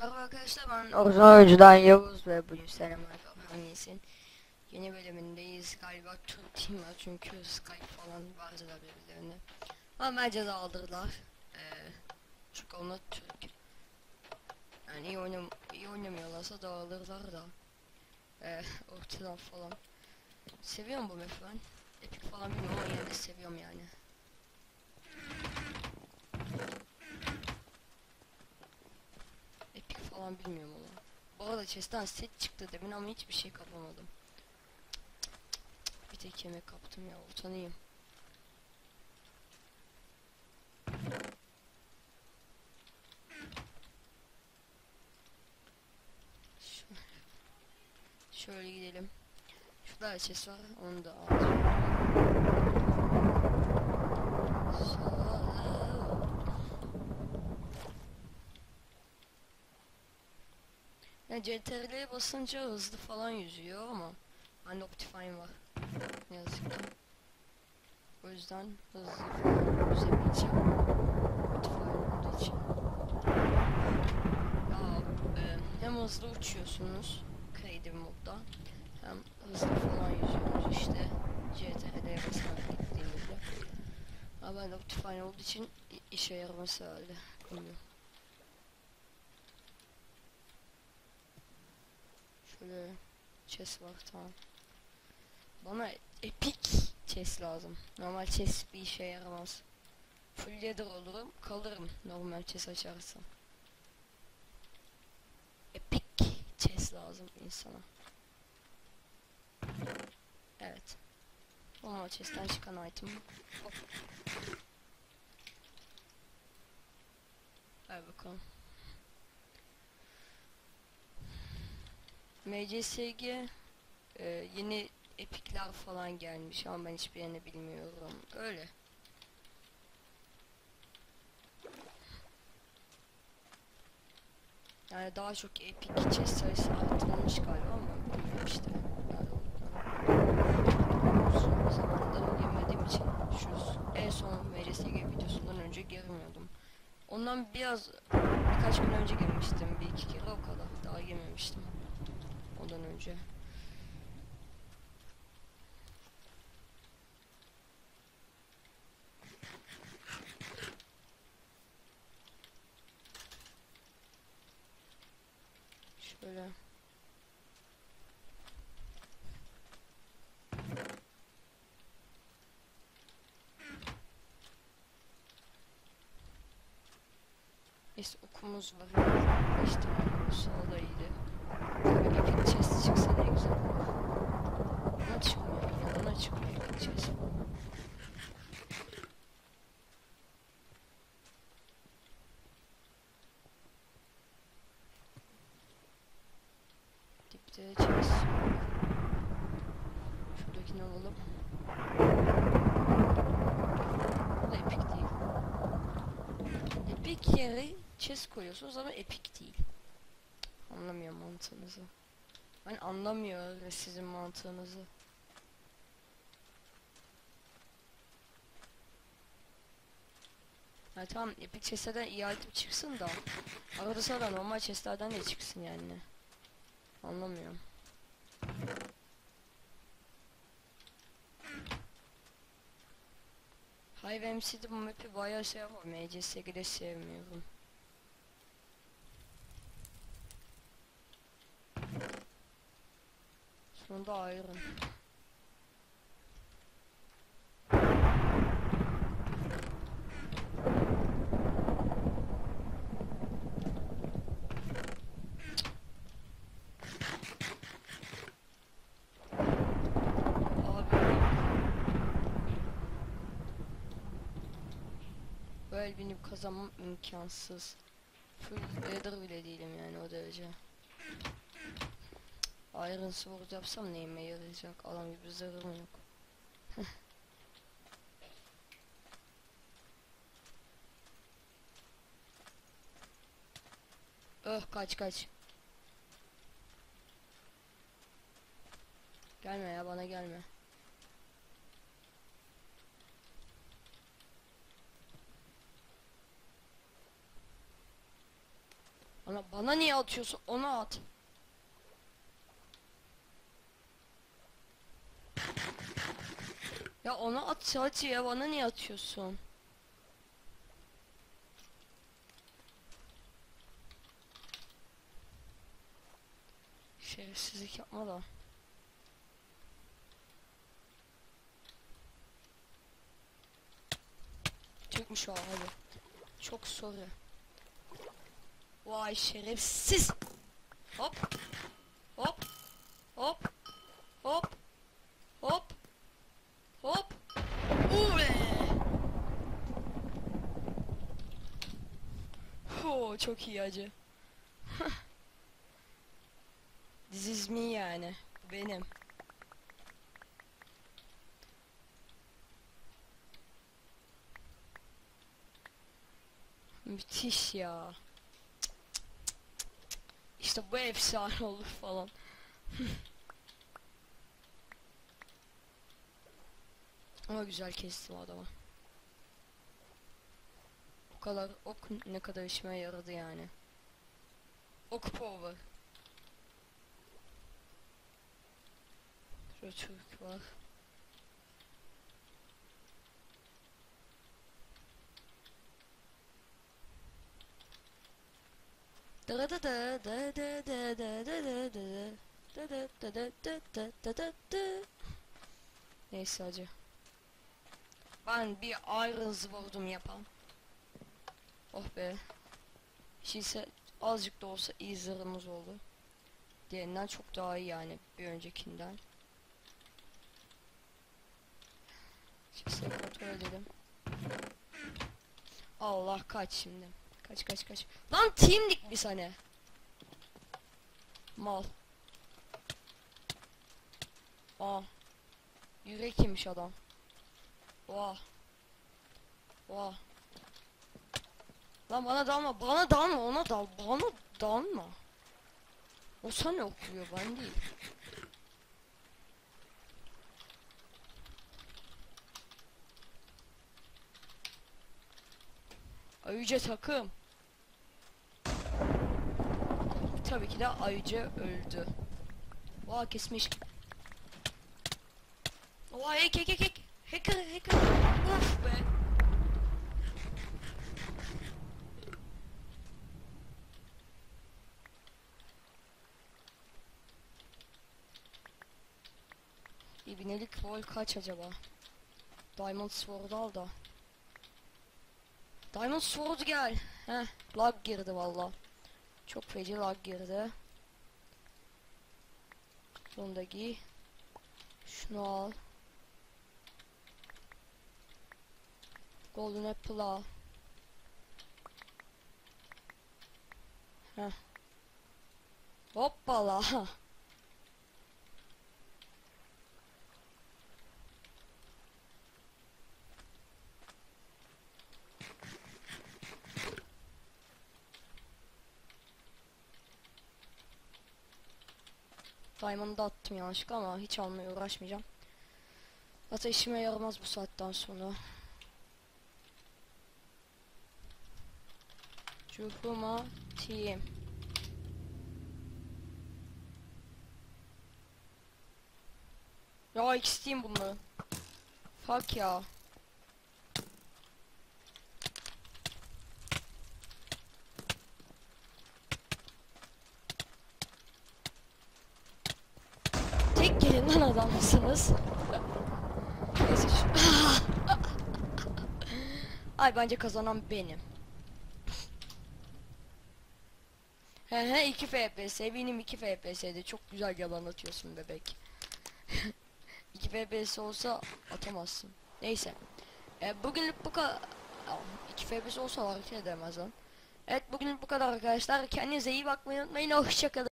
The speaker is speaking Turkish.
Merhaba arkadaşlar ben orijinal oyuncudan Yavuz ve bugün selamlar hangisin yeni bölümündeyiz. Galiba Türk var çünkü Skype falan vardılar birbirlerine ama bence de aldırdılar. Ee, çünkü onlar Türk. Yani iyi, oynam iyi oynamıyorlarsa dağılırlar da. Ee, ortadan falan. Seviyorum bu map'i ben. Epic falan bilmiyorum ama yine de seviyorum yani Epic falan bilmiyorum ama. Bu arada chest'ten set çıktı demin ama hiçbir şey kapamadım. Bir tek yemek kaptım ya utanayım. Şöyle gidelim. Şurada chest var onu da alacağım. Ya CTRL'ye basınca hızlı falan yüzüyor ama hani Optifine var. Ne yazık ki. O yüzden hızlı falan yüzemeyeceğim. Optifine olduğu için. Ya, e, hem hızlı uçuyorsunuz Creative modda hem hızlı falan yüzüyorsunuz işte CTRL'ye basarak gittiğinizde. Ama ben Optifine olduğu için işe yaraması herhalde. Bilmiyorum. Şöyle chest var tamam. Bana epic chest lazım. Normal chest bir işe yaramaz. Full leather olurum kalırım normal chest açarsam. Epic chest lazım insana. Evet. Normal chest'ten çıkan item. Hop. Ver bakalım. MCSG e, yeni epikler falan gelmiş ama ben hiçbirini bilmiyorum. Öyle. Yani daha çok epik chest sayısı arttırılmış galiba ama bilmiyorum işte. Girmediğim için şu en son MCSG videosundan önce girmiyordum. Ondan biraz birkaç gün önce girmiştim bir iki kere o kadar. Daha girmemiştim ondan önce. Şöyle. Neyse okumuz var. İşte olsa o da iyiydi. Chest çıksa ne olur. Bana çıkmıyor bana çıkmıyor chest. Dipte chest. Şuradakini alalım. Bu da epic değil. Epic yere chest koyuyorsunuz ama epic değil. Anlamıyorum mantığınızı. Ben anlamıyorum sizin mantığınızı. Ya tamam epic chestlerden iyi item çıksın da arada sırada normal chestlerden de çıksın yani. Anlamıyorum. Hive MC'de bu map'i bayağı seviyorum ama MCSG'de sevmiyorum. Ayrın. Abi Böyle binip kazanmam imkansız. Full leather bile değilim yani o derece. Iron sword yapsam neyime yarayacak? Adam gibi zırhım yok. öh kaç kaç. Gelme ya bana gelme. Bana, bana niye atıyorsun? Ona at. Ya ona at hadi ya bana niye atıyorsun? Şerefsizlik yapma da. Türkmüş o abi. Çok soru. Vay şerefsiz. Hop. Hop. Hop. Hop. Çok iyi acı. This is me yani. Benim. Müthiş ya. İşte bu efsane olur falan. Ama güzel kestim adamı. O kadar ok ne kadar işime yaradı yani. Ok power. Şurada Türk var. Neyse acı. Ben bir Iron vurdum yapam. Oh be. Şeyse azıcık da olsa iyi zırhımız oldu. Diğerinden çok daha iyi yani bir öncekinden. Şimdi kontrol edelim. Allah kaç şimdi. Kaç kaç kaç. Lan teamlik biz hani. Mal. Aa. Yürek yemiş adam. Oha. Oha. Lan bana dalma, bana dalma, ona dal, bana dalma. O sana okuyor, ben değil. Ayıcı takım. Tabii ki de Ayıcı öldü. Oha kesmiş. Oha hack hack hack hack. Hacker hacker. Uf be. İbnelik vol kaç acaba? Diamond Sword al da. Diamond Sword gel. Heh, lag girdi valla. Çok feci lag girdi. Bunu da giy. Şunu al. Golden Apple al. Heh. Hoppala. Diamond'ı attım yanlışlıkla ama hiç almaya uğraşmayacağım. Zaten işime yaramaz bu saatten sonra. Cuhuma team. Ya ikisiyim bunları. Fuck ya. Tek gelin lan adam mısınız? Neyse şu... Ay bence kazanan benim. He he 2 FPS benim 2 FPS'de çok güzel yalan atıyorsun bebek. 2 FPS olsa atamazsın. Neyse. E, bugünlük bu kadar 2 FPS olsa hareket edemez lan. Evet bugünlük bu kadar arkadaşlar. Kendinize iyi bakmayı unutmayın. Hoşçakalın.